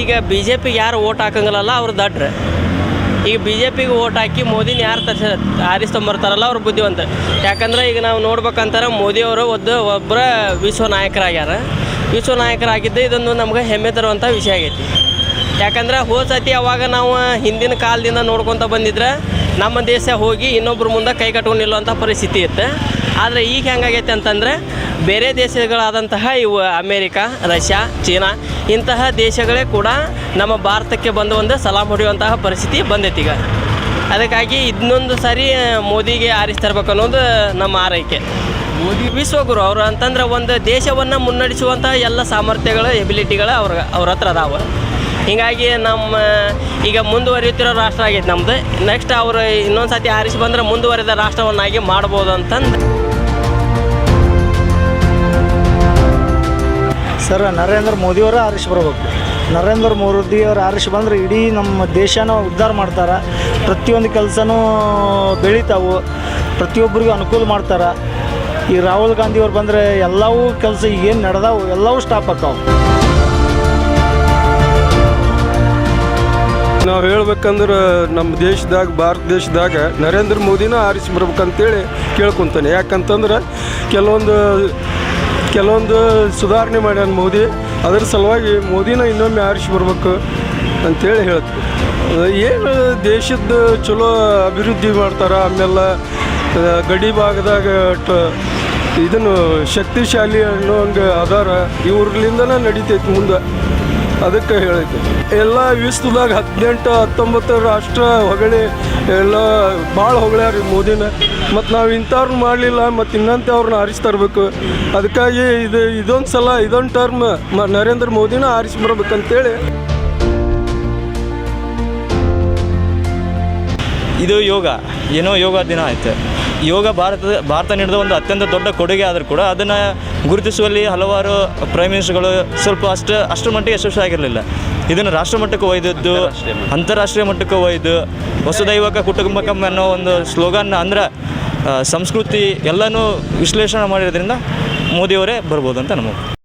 ಈಗ B J ಪಿಗೆ ಯಾರು ಓಟ್ ಹಾಕಂಗಿಲ್ಲಲ್ಲ ಅವ್ರು ದಡ್ರೆ. ಈಗ ಬಿ ಜೆ ಪಿಗೆ ಓಟ್ ಹಾಕಿ ಮೋದಿನ ಯಾರು ತರ್ಸ ಆರಿಸ್ಕೊಂಬರ್ತಾರಲ್ಲ ಅವ್ರು ಬುದ್ಧಿವಂತ. ಯಾಕಂದ್ರೆ ಈಗ ನಾವು ನೋಡ್ಬೇಕಂತಾರೆ ಮೋದಿಯವರು ಒದ್ದು ಒಬ್ಬರ ವಿಶ್ವ ನಾಯಕರಾಗ್ಯಾರ. ವಿಶ್ವ ನಾಯಕರಾಗಿದ್ದು ಇದೊಂದು ನಮ್ಗೆ ಹೆಮ್ಮೆ ತರುವಂಥ ವಿಷಯ ಆಗೈತಿ. ಯಾಕಂದ್ರೆ ಹೋದ ಸತಿ ಅವಾಗ ನಾವು ಹಿಂದಿನ ಕಾಲದಿಂದ ನೋಡ್ಕೊತ ಬಂದಿದ್ರೆ ನಮ್ಮ ದೇಶ ಹೋಗಿ ಇನ್ನೊಬ್ಬರ ಮುಂದೆ ಕೈ ಕಟ್ಕೊಂಡು ನಿಲ್ಲುವಂಥ ಪರಿಸ್ಥಿತಿ ಇತ್ತು. ಆದರೆ ಈಗ ಹೆಂಗಾಗೈತೆ ಅಂತಂದರೆ ಬೇರೆ ದೇಶಗಳಾದಂತಹ ಇವು ಅಮೇರಿಕಾ ರಷ್ಯಾ ಚೀನಾ ಇಂತಹ ದೇಶಗಳೇ ಕೂಡ ನಮ್ಮ ಭಾರತಕ್ಕೆ ಬಂದು ಒಂದು ಸಲಾಮ್ ಹೊಡೆಯುವಂತಹ ಪರಿಸ್ಥಿತಿ ಬಂದೈತಿ ಈಗ. ಅದಕ್ಕಾಗಿ ಇನ್ನೊಂದು ಸಾರಿ ಮೋದಿಗೆ ಆರಿಸ್ತರ್ಬೇಕು ಅನ್ನೋದು ನಮ್ಮ ಆರೈಕೆ. ಮೋದಿ ವಿಶ್ವಗುರು ಅವರು ಅಂತಂದ್ರೆ ಒಂದು ದೇಶವನ್ನು ಮುನ್ನಡೆಸುವಂತಹ ಎಲ್ಲ ಸಾಮರ್ಥ್ಯಗಳು ಎಬಿಲಿಟಿಗಳು ಅವ್ರ ಅವ್ರ ಹತ್ರ ಅದಾವೆ. ಹೀಗಾಗಿ ನಮ್ಮ ಈಗ ಮುಂದುವರಿಯುತ್ತಿರೋ ರಾಷ್ಟ್ರ ಆಗೈತೆ ನಮ್ಮದು ನೆಕ್ಸ್ಟ್ ಅವರು ಇನ್ನೊಂದು ಸತಿ ಆರಿಸಿ ಬಂದ್ರೆ ಮುಂದುವರಿದ ರಾಷ್ಟ್ರವನ್ನಾಗಿ ಮಾಡ್ಬೋದು ಅಂತಂದು ಸರ್, ನರೇಂದ್ರ ಮೋದಿಯವರ ಆರಿಸಿ ಬರಬೇಕು. ನರೇಂದ್ರ ಮೋದಿಯವರು ಆರಿಸಿ ಬಂದ್ರೆ ಇಡೀ ನಮ್ಮ ದೇಶನ ಉದ್ಧಾರ ಮಾಡ್ತಾರೆ. ಪ್ರತಿಯೊಂದು ಕೆಲಸನೂ ಬೆಳಿತಾವು. ಪ್ರತಿಯೊಬ್ಬರಿಗೂ ಅನುಕೂಲ ಮಾಡ್ತಾರೆ. ಈ ರಾಹುಲ್ ಗಾಂಧಿಯವ್ರು ಬಂದರೆ ಎಲ್ಲವೂ ಕೆಲಸ ಏನು ನಡೆದಾವು, ಎಲ್ಲವೂ ಸ್ಟಾಪ್ ಆಗ್ತಾವೆ. ನಾವು ಹೇಳ್ಬೇಕಂದ್ರೆ ನಮ್ಮ ದೇಶದಾಗ, ಭಾರತ ದೇಶದಾಗ ನರೇಂದ್ರ ಮೋದಿನ ಆರಿಸಿ ಬರ್ಬೇಕಂತೇಳಿ ಕೇಳ್ಕೊತಾನೆ. ಯಾಕಂತಂದ್ರೆ ಕೆಲವೊಂದು ಕೆಲವೊಂದು ಸುಧಾರಣೆ ಮಾಡ್ಯಾನ ಮೋದಿ. ಅದರ ಸಲುವಾಗಿ ಮೋದಿನ ಇನ್ನೊಮ್ಮೆ ಆರಿಸಿ ಬರ್ಬೇಕು ಅಂತೇಳಿ ಹೇಳ್ತೀವಿ. ಏನು ದೇಶದ ಚಲೋ ಅಭಿವೃದ್ಧಿ ಮಾಡ್ತಾರೆ, ಆಮೇಲೆ ಗಡಿ ಭಾಗದಾಗ ಇದನ್ನು ಶಕ್ತಿಶಾಲಿ ಅನ್ನೋ ಹಂಗೆ ಆಧಾರ ಇವ್ರಲಿಂದನೇ ನಡಿತೈತಿ ಮುಂದೆ. ಅದಕ್ಕೆ ಹೇಳೈತೆ. ಎಲ್ಲ ವಿಶ್ವದಾಗ ಹದಿನೆಂಟು, ಹತ್ತೊಂಬತ್ತು ರಾಷ್ಟ್ರ ಹೊಗಳಿ ಎಲ್ಲ ಭಾಳ ಹೊಗಳ್ಯಾರ ಮೋದಿನ. ಮತ್ತು ನಾವು ಇಂಥವ್ರನ್ನ ಮಾಡಲಿಲ್ಲ, ಮತ್ತು ಇನ್ನಂಥವ್ರನ್ನ ಆರಿಸಿ ತರಬೇಕು. ಅದಕ್ಕಾಗಿ ಇದು, ಇದೊಂದು ಸಲ, ಇದೊಂದು ಟರ್ಮ್ ನರೇಂದ್ರ ಮೋದಿನ ಆರಿಸಿ ಬರ್ಬೇಕಂತೇಳಿ. ಇದು ಯೋಗ. ಏನೋ ಯೋಗ ದಿನ ಆಯಿತು. ಯೋಗ ಭಾರತದ ಭಾರತ ನೀಡಿದ ಒಂದು ಅತ್ಯಂತ ದೊಡ್ಡ ಕೊಡುಗೆ ಆದರೂ ಕೂಡ ಅದನ್ನು ಗುರುತಿಸುವಲ್ಲಿ ಹಲವಾರು ಪ್ರೈಮ್ ಮಿನಿಸ್ಟರ್ಗಳು ಸ್ವಲ್ಪ ಅಷ್ಟು ಅಷ್ಟರ ಮಟ್ಟಿಗೆ ಯಶಸ್ವಿ ಆಗಿರಲಿಲ್ಲ. ಇದನ್ನು ರಾಷ್ಟ್ರ ಮಟ್ಟಕ್ಕೆ ಒಯ್ದದ್ದು ಅಂತಾರಾಷ್ಟ್ರೀಯ ಮಟ್ಟಕ್ಕೆ ಒಯ್ದು ವಸುದೈವಕ ಕುಟುಂಬಕಂ ಅನ್ನೋ ಒಂದು ಸ್ಲೋಗನ್ ಅಂದ್ರೆ ಸಂಸ್ಕೃತಿ ಎಲ್ಲನೂ ವಿಶ್ಲೇಷಣೆ ಮಾಡಿರೋದ್ರಿಂದ ಮೋದಿಯವರೇ ಬರ್ಬೋದು ಅಂತ ನಮಗೆ